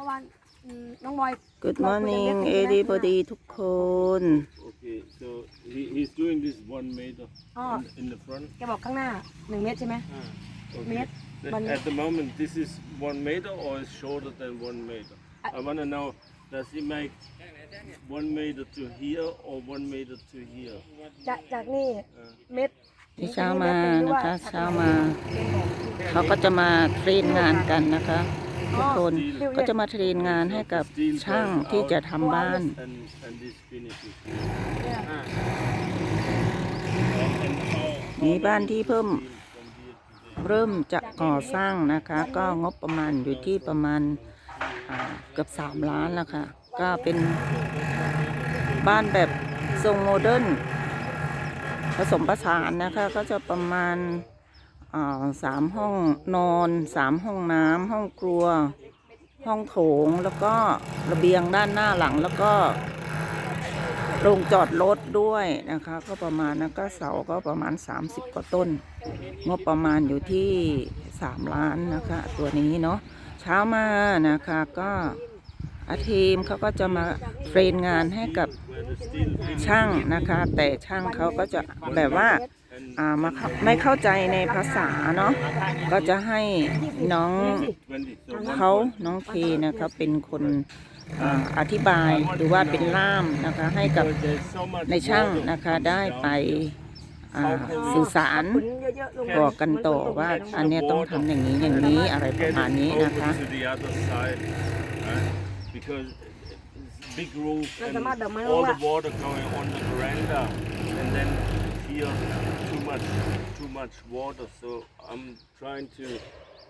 มื่อวานอืมน้องบอย Good เราคุยกัน morning เรื่องนี้นะ everybody ทุกคน Okay, so he, he's doing this one meter Oh. in, in the front. แกบอกข้างหน้าหนึ่งเมตรใช่ไหม Okay. Meter. Th- One- At the moment, this is one meter or is shorter than one meter. I- I want to know, does he make one meter to here or one meter to here? จากจากนี่ Uh, เมตรที่เช้ามานะคะเช้ามาเป็นบอกเขาก็จะมาเทรนงานกันนะคะ ทุกคนอ๋อก็จะมาเทรนงานให้กับ steel ช่าง goes ที่จะ out ทำบ้าน and, and this finishes. เนี่ย And, and how, มีบ้านที่เพิ่ม from here to there? เริ่มจะก่อสร้างนะคะ ก็งบประมาณอยู่ที่ประมาณอ่าเกือบสามล้านแล้วค่ะ ก็เป็นบ้านแบบทรงโมเดิร์นผสมผสานนะคะ ก็จะประมาณอ่า สามห้องนอนสามห้องน้ำห้องครัว ห้องโถงแล้วก็ระเบียงด้านหน้าหลังแล้วก็โรงจอดรถด้วยนะคะ ก็ประมาณนั้นก็เสาก็ประมาณ 30 กว่าต้น งบประมาณอยู่ที่ 3 ล้านนะคะ ตัวนี้เนาะเช้ามานะคะก็อาทีมเขาก็จะมาเทรนงานให้กับช่างนะคะ แต่ช่างเขาก็จะแบบว่า มาไม่เข้าใจในภาษาเนาะก็จะให้น้องเขาน้องเคนะคะเป็นคนออธิบายหรือว่าเป็นล่ามนะคะให้กับในช่างนะคะได้ไปสื่อสารบอกกันต่อว่าอันนี้ต้องทำอย่างนี้อย่างนี้อะไรประมาณนี้นะคะสามารถแบบไม่ all ว่า much, too much water. So I'm trying to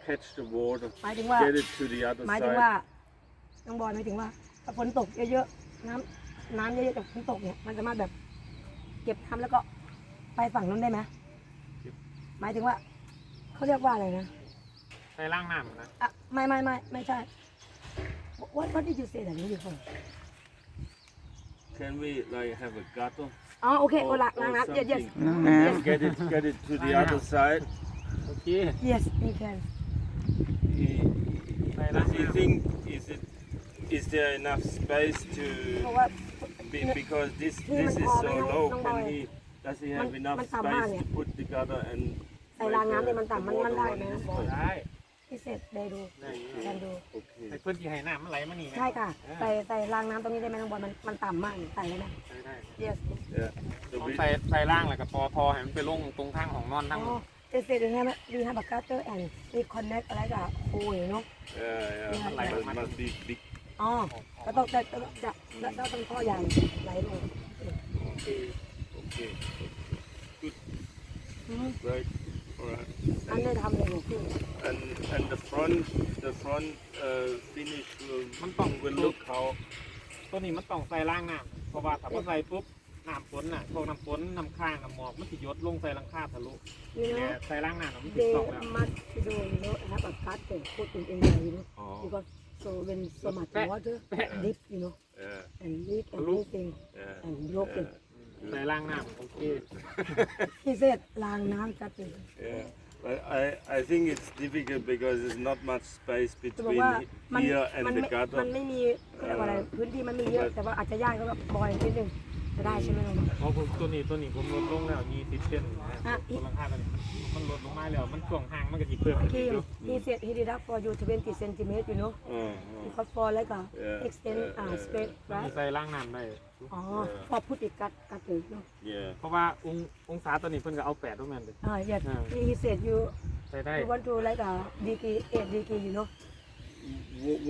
catch the water, หมายถึงว่า get it to the other หมายถึงว่า side. น้องบอยหมายถึงว่าถ้าฝนตกเยอะๆ น้ำน้ำเยอะๆจากฝนตกเนี่ย มันสามารถแบบเก็บน้ำแล้วก็ไปฝั่งนู้นได้ไหมหมายถึงว่าเขาเรียกว่าอะไรนะใส่ล่างน้ำนะ อะไม่ไม่ไม่ไม่ใช่ what what did you say แต่นี้อยู่คน Can we like have a gutter? อ๋อโอเค or- โอ้ล้างล้าง or น้ำ yes yes something? น้อง And น้ then get it, get it to the other side. โอเค yes you can He- Does he think is it is there enough space เพราะ to ว่า be, because this He this man is so พอไหม low? น้องบ Can อย he does he have Man- enough มันต่ำมาก space เนี่ย to put together and ใส่รางน้ำเนี่ยมันต่ำมันมันได้ไหม Make, บอยได้พิเศษได้ดูแกันดู uh, okay. ไอ้เพื่อนที่ให้น้ำมันไหลมานี่นะใช่ค่ะใส่ใส่รางน้ำตรงนี้ได้ไหมน้องบอยมันมันต่ำมากใส่ได้ไหมใช่ได้ yes Yeah. So ต้อง we, ใส่ใส่ล่างแล้วก็ทอทอให้มันไปลงตรงทางของนอนทั้งอ๋อเอสเซดูนะดีฮะบักกาเตอร์แอนด์รีคอนเนคอะไรกับโอ้ยเนาะ yeah, yeah. Yeah, So it must be big. อ๋อ ก็ต้องจะจะจะจะต้องท่อใหญ่ไหลลง Okay. Okay. Good. อืม Right. All right. อันได้ทำเลยหนูคือ And and the front the front uh, finish will มันต้อง will look how ตัวนี้มันต้องใส่ล่างน้ำเพราะว่าถ้ามันใส่ปุ๊บน้ำฝนน่ะพวกน้ำฝนน้ำค้างน้ำหมอกมันสิหยดลงใส่หลังคาทะลุนี่เนี่นะยใส่ล่างน้ำน่ะมันเดติดสองแล้วมัดดูเนาะฮะบักกาเตอร์พูดถึงเองเลยเนาะ oh, because so when so much water dip you know yeah, and leak and everything yeah, and broken yeah. ใส่ล่างน้ำโอเค he said รางน้ ำกัดเลย Yeah, but I, I think it's difficult because there's not much space จะบอก between ว่ามัน here มั and น the ไม่ gutter. มันไม่มีเขาเรียกว่าอะไรพื้นที่มันไม่เยอะแต่ว่าอาจจะยากก็แบบบอยนิดนึง จะได้ใช่ไหมน้องบอยเพราะผมตัวนี้ตัวนี้ผมลดลงแล้วยี่สิบเซนนะอะตัวหลังคาตัวนี้มันลดลงมาแล้วมันช่วงห่างมันก็จะเพิ่มขึ้น Kim, อยู่ he said he did up for you 20 centimeters, you know, Oh, oh, because for like a Yeah, extend yeah, uh, yeah, space, มัน right? ใส่ล่างน้ำได้อ๋อ for put it cut cut it, no? yeah. เพราะว่าองค์องศาตัวนี้เพิ่นก็เอาแปดด้วยแม่นเด้ Ah, yes. Ah. He, he said you ใส่ได้ you want to like a degree, eight degree, you know? Wh-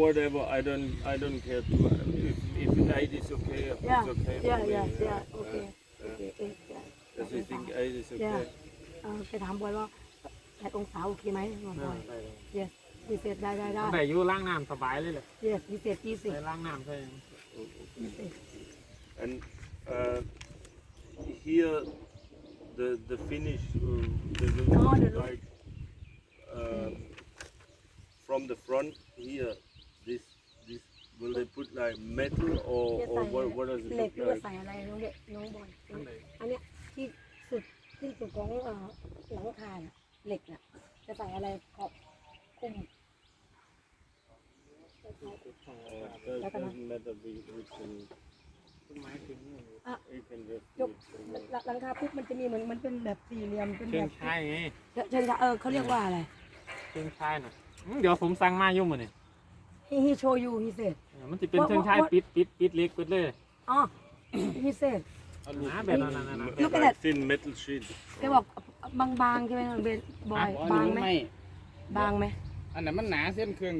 whatever, I don't, I don't care too much. If, if eight is okay, Yeah, it's okay. yeah, for me, yeah, uh, yeah. uh, Okay, uh, okay, eight, yeah. Does he think eight is Yeah. okay? เออไปถามบอยว่าแปดองศาโอเคไหมบอกบอย ได้เลย yes he said ได้ได้ได้ มันได้อยู่ล่างน้ำสบายเลยแหละ yes he said easy ใส่ล่างน้ำใส่ he said And uh, here, the the finish, uh, the, the Oh, the look. like uh, from the front here, this this will they put like metal or, จะ or ใส่ what what does it เหล็ก look หรือว่า like? ใส่อะไรน้องเด็กน้องบอยอันใดอันเนี้ยที่สุดที่สุดของเอ่อหลังคาน่ะเหล็กน่ะจะใส่อะไรขอบคลุม Uh, it Like a- doesn't matter. We, we can ต้นไม้ถึง we can just ย do ก it from there. หลังคาปุ๊บมันจะมีเหมือนมันเป็นแบบสี่เหลี่ยมเป็นเชิแบงบชายไงเชิงชาเออเขาเรียกว่าอะไร เชิงชายน่ะ อืมเดี๋ยวผมสั่งมาอยู่มื้อนี่ he he show you he said เออมันสิเป็น What- เชิงชาย what- ปิดปิดปิดเล็กปิดเลย อ๋อ he said หนาแบบนั้นน่ะน่ะ Look at like that. thin metal sheet. แกบอกบางๆใช่ไหมเบนบอยอ๋ออันบางนี้ไหมไม่ บางไหมอันนั้นมันหนาเส้นครึ่ง